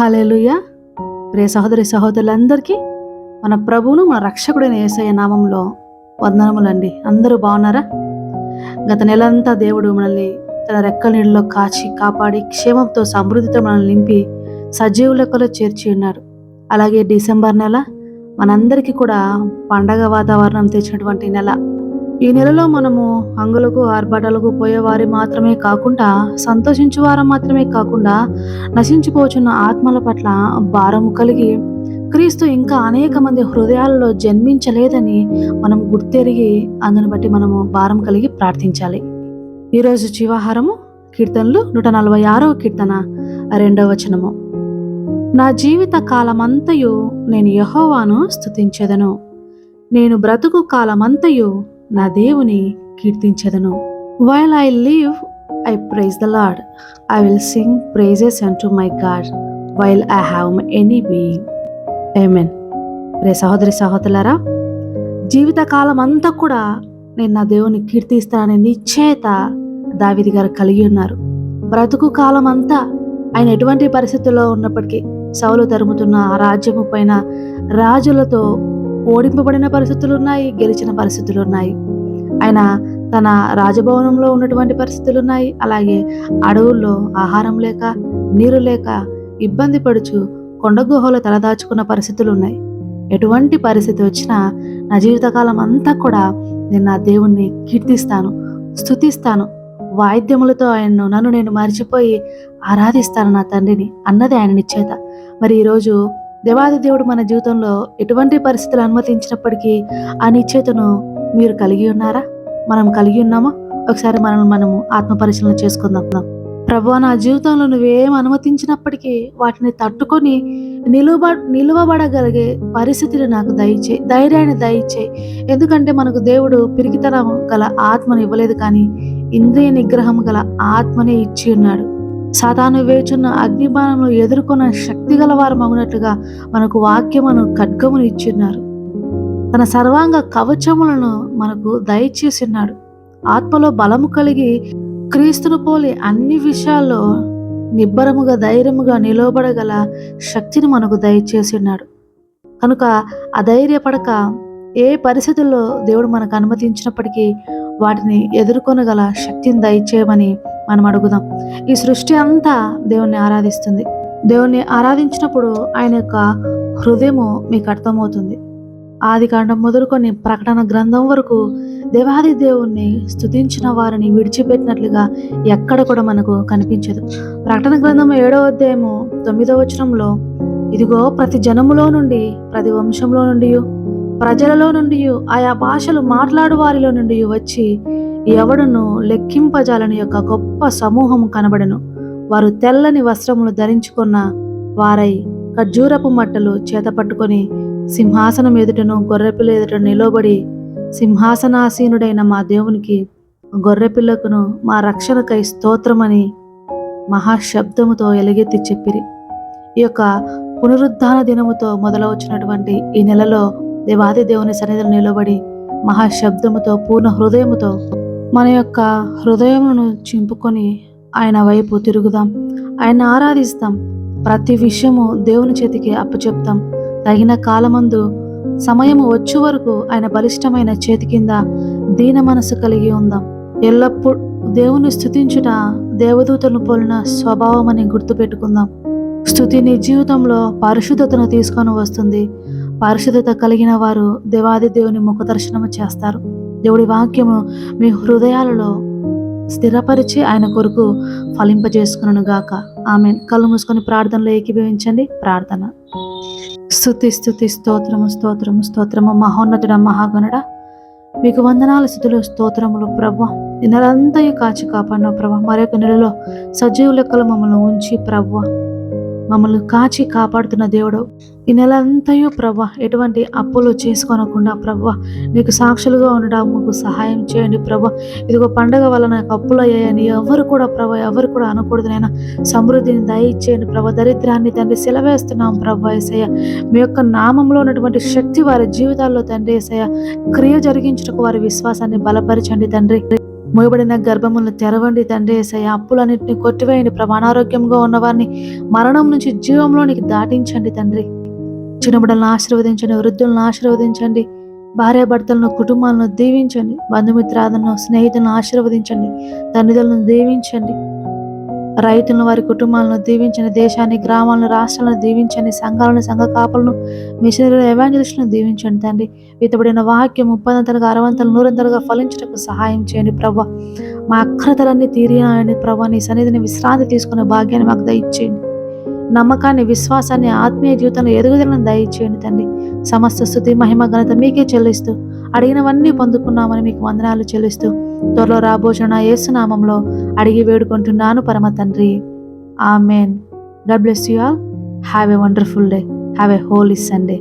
Hallelujah ప్రియ సహోదరి సహోదరులందరికీ మన ప్రభువును మన రక్షకుడైన యేసయ్య నామంలో వందనములండి. అందరూ బాగున్నారా? గత నెలంతా దేవుడు మనల్ని తన రెక్కల నీళ్ళలో కాచి కాపాడి క్షేమంతో సమృద్ధితో మనల్ని నింపి సజీవ లెక్కలో చేర్చి ఉన్నాడు అలాగే డిసెంబర్ నెల మనందరికీ కూడా పండగ వాతావరణం తెచ్చినటువంటి నెల. ఈ నెలలో మనము అంగులకు ఆర్భాటాలకు పోయేవారి మాత్రమే కాకుండా సంతోషించువారం మాత్రమే కాకుండా నశించిపోచున్న ఆత్మల పట్ల భారము కలిగి క్రీస్తు ఇంకా అనేక మంది హృదయాలలో జన్మించలేదని మనం గుర్తెరిగి అందును బట్టి మనము భారం కలిగి ప్రార్థించాలి. ఈరోజు జీవాహారము కీర్తనలు నూట నలభై ఆరవ కీర్తన రెండవ వచనము. నా జీవిత కాలమంతయు నేను యహోవాను స్థుతించెదను నేను బ్రతుకు కాలమంతయు నా దేవుని కీర్తించెదను. While I live I praise the Lord I will sing praises and to my God while I have any being amen రే సహోదరి సహోదరులరా జీవితకాలం అంతా కూడా నేను నా దేవుని కీర్తిస్తాననే నిశ్చేత దావిది గారు కలిగి ఉన్నారు. బ్రతుకు కాలం అంతా ఆయన ఎటువంటి పరిస్థితుల్లో ఉన్నప్పటికీ సౌలు తరుముతున్న ఆ రాజ్యము పైన రాజులతో ఓడింపబడిన పరిస్థితులు ఉన్నాయి గెలిచిన పరిస్థితులు ఉన్నాయి ఆయన తన రాజభవనంలో ఉన్నటువంటి పరిస్థితులు ఉన్నాయి అలాగే అడవుల్లో ఆహారం లేక నీరు లేక ఇబ్బంది పడుచు కొండ గుహలో తలదాచుకున్న పరిస్థితులు ఉన్నాయి ఎటువంటి పరిస్థితి వచ్చినా నా జీవితకాలం అంతా కూడా నేను నా దేవుణ్ణి కీర్తిస్తాను స్తుతిస్తాను. వాయిద్యములతో ఆయన్ను నన్ను నేను మర్చిపోయి ఆరాధిస్తాను నా తండ్రిని అన్నది ఆయన నిశ్చేత. మరి ఈరోజు దేవాది దేవుడు మన జీవితంలో ఎటువంటి పరిస్థితులు అనుమతించినప్పటికీ ఆ నిశ్చేతను మీరు కలిగి ఉన్నారా? మనం కలిగి ఉన్నామా? ఒకసారి మనం మనము ఆత్మ పరిశీలన చేసుకుందాం. ప్రభు నా జీవితంలో నువ్వేం అనుమతించినప్పటికీ వాటిని తట్టుకొని నిలువ నిలువబడగలిగే పరిస్థితిని నాకు దయచే ధైర్యాన్ని దయచే. ఎందుకంటే మనకు దేవుడు పిరికితనం గల ఆత్మను ఇవ్వలేదు కానీ ఇంద్రియ నిగ్రహం గల ఆత్మనే ఇచ్చి ఉన్నాడు. సాతాను వేచున్న అగ్నిబాణంలో ఎదుర్కొన్న శక్తి గలవారు మగునట్లుగా మనకు వాక్యమును ఖడ్గమును ఇచ్చిన్నారు తన సర్వాంగ కవచములను మనకు దయచేసిన్నాడు ఆత్మలో బలము కలిగి క్రీస్తును పోలి అన్ని విషయాల్లో నిబ్బరముగా ధైర్యముగా నిలవబడగల శక్తిని మనకు దయచేసిన్నాడు కనుక అధైర్యపడక ఏ పరిస్థితుల్లో దేవుడు మనకు అనుమతించినప్పటికీ వాటిని ఎదుర్కొనగల శక్తిని దయచేయమని మనం అడుగుదాం. ఈ సృష్టి అంతా దేవుణ్ణి ఆరాధిస్తుంది. దేవుణ్ణి ఆరాధించినప్పుడు ఆయన యొక్క హృదయము మీకు అర్థమవుతుంది. ఆది కాండం మొదలుకొని ప్రకటన గ్రంథం వరకు దేవాది దేవుణ్ణి స్థుతించిన వారిని విడిచిపెట్టినట్లుగా ఎక్కడ కూడా మనకు కనిపించదు. ప్రకటన గ్రంథం ఏడవ అధ్యాయము తొమ్మిదవ వచనంలో ఇదిగో ప్రతి జనములో నుండి ప్రతి వంశంలో నుండి ప్రజలలో నుండి ఆయా భాషలు మాట్లాడు వారిలో నుండి వచ్చి ఎవడును లెక్కింపజాలని యొక్క గొప్ప సమూహం కనబడను. వారు తెల్లని వస్త్రములు ధరించుకున్న వారై ఖర్జూరపు మట్టలు చేత పట్టుకొని సింహాసనం ఎదుటను గొర్రెపిల్ల ఎదుట నిలబడి సింహాసనాసీనుడైన మా దేవునికి గొర్రెపిల్లకును మా రక్షణకై స్తోత్రమని మహాశబ్దముతో ఎలుగెత్తి చెప్పిరి. ఈ యొక్క పునరుద్ధాన దినముతో మొదలవచ్చినటువంటి ఈ నెలలో దేవాది దేవుని సన్నిధిలో నిలబడి మహాశబ్దముతో పూర్ణ హృదయముతో మన యొక్క హృదయమును చింపుకొని ఆయన వైపు తిరుగుదాం. ఆయన ఆరాధిస్తాం. ప్రతి విషయము దేవుని చేతికి అప్పచెప్తాం. తగిన కాలమందు సమయము వచ్చే వరకు ఆయన బలిష్టమైన చేతి కింద దీన మనసు కలిగి ఉందాం. ఎల్లప్పుడు దేవుని స్థుతించుట దేవదూతను పోలిన స్వభావం అని గుర్తుపెట్టుకుందాం. స్థుతి నీ జీవితంలో పరిశుద్ధతను తీసుకొని వస్తుంది. పరిశుద్ధత కలిగిన వారు దేవాది దేవుని ముఖదర్శనము చేస్తారు. దేవుడి వాక్యము మీ హృదయాలలో స్థిరపరిచి ఆయన కొరకు ఫలింపజేసుకును గాక. ఆమె కళ్ళు మూసుకొని ప్రార్థనలో ఏకీభవించండి. ప్రార్థన. స్థుతి స్థుతి స్తోత్రము స్తోత్రము స్తోత్రము. మహోన్నతుడ మహాగణుడ. మీకు వందనాల స్థుతులు స్తోత్రములు ప్రభు. నెలంతయు కాచి కాపాడిన ప్రభు. మరొక నెలలో సజీవ లెక్కలు మమ్మల్ని ఉంచి ప్రభు. మమ్మల్ని కాచి కాపాడుతున్న దేవుడు. ఈ నెల అంతయు ప్రభ ఎటువంటి అప్పులు చేసుకోనకుండా ప్రభా నీకు సాక్షులుగా ఉండడం మాకు సహాయం చేయండి ప్రభా ఇదిగో పండగ వల్ల నాకు అప్పులు అయ్యాయని ఎవరు కూడా ప్రభా ఎవరు కూడా అనకూడదు నైనా సమృద్ధిని దయచేయండి ప్రభ దరిద్రాన్ని తండ్రి సెలవేస్తున్నాం ప్రభ ఏసయ్య. మీ యొక్క నామంలో ఉన్నటువంటి శక్తి వారి జీవితాల్లో తండ్రి ఏసయ్య. క్రియ జరిగించుటకు వారి విశ్వాసాన్ని బలపరచండి తండ్రి. మూయబడిన గర్భములను తెరవండి తండ్రి ఏసయ్య. అప్పులన్నింటినీ కొట్టివేయండి. ప్రభా అనారోగ్యంగా మరణం నుంచి జీవంలోనికి దాటించండి తండ్రి. చిన్నబిడ్డలను ఆశీర్వదించండి వృద్ధులను ఆశీర్వదించండి భార్యాభర్తలను కుటుంబాలను దీవించండి బంధుమిత్రాలను స్నేహితులను ఆశీర్వదించండి తల్లిదండ్రులను దీవించండి. రైతులను వారి కుటుంబాలను దీవించని దేశాన్ని గ్రామాలను రాష్ట్రాలను దీవించండి సంఘాలను సంఘ కాపులను మిషనరీలు ఎవాంజలిస్టులను దీవించండి తండ్రి. ఇతబడిన వాక్యం ముప్పదంతలుగా అరవంతలు నూరంతలుగా ఫలించటకు సహాయం చేయండి ప్రభా. మా అక్రతలన్నీ తీరినాయని ప్రభా నీ సన్నిధిని విశ్రాంతి తీసుకునే భాగ్యాన్ని మాకు దయచేయండి. నమ్మకాన్ని విశ్వాసాన్ని ఆత్మీయ జీవితంలో ఎదుగుదలను దయచేయండి తండ్రి. సమస్త స్థుతి మహిమ ఘనత మీకే చెల్లిస్తూ అడిగినవన్నీ పొందుకున్నామని మీకు వందనాలు చెల్లిస్తూ త్వరలో రాబోచున్న యేసునామంలో అడిగి వేడుకుంటున్నాను పరమ తండ్రి. Amen. God bless you all have a wonderful day have a holy Sunday